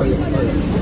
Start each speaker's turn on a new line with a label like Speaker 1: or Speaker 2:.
Speaker 1: Sorry, sorry.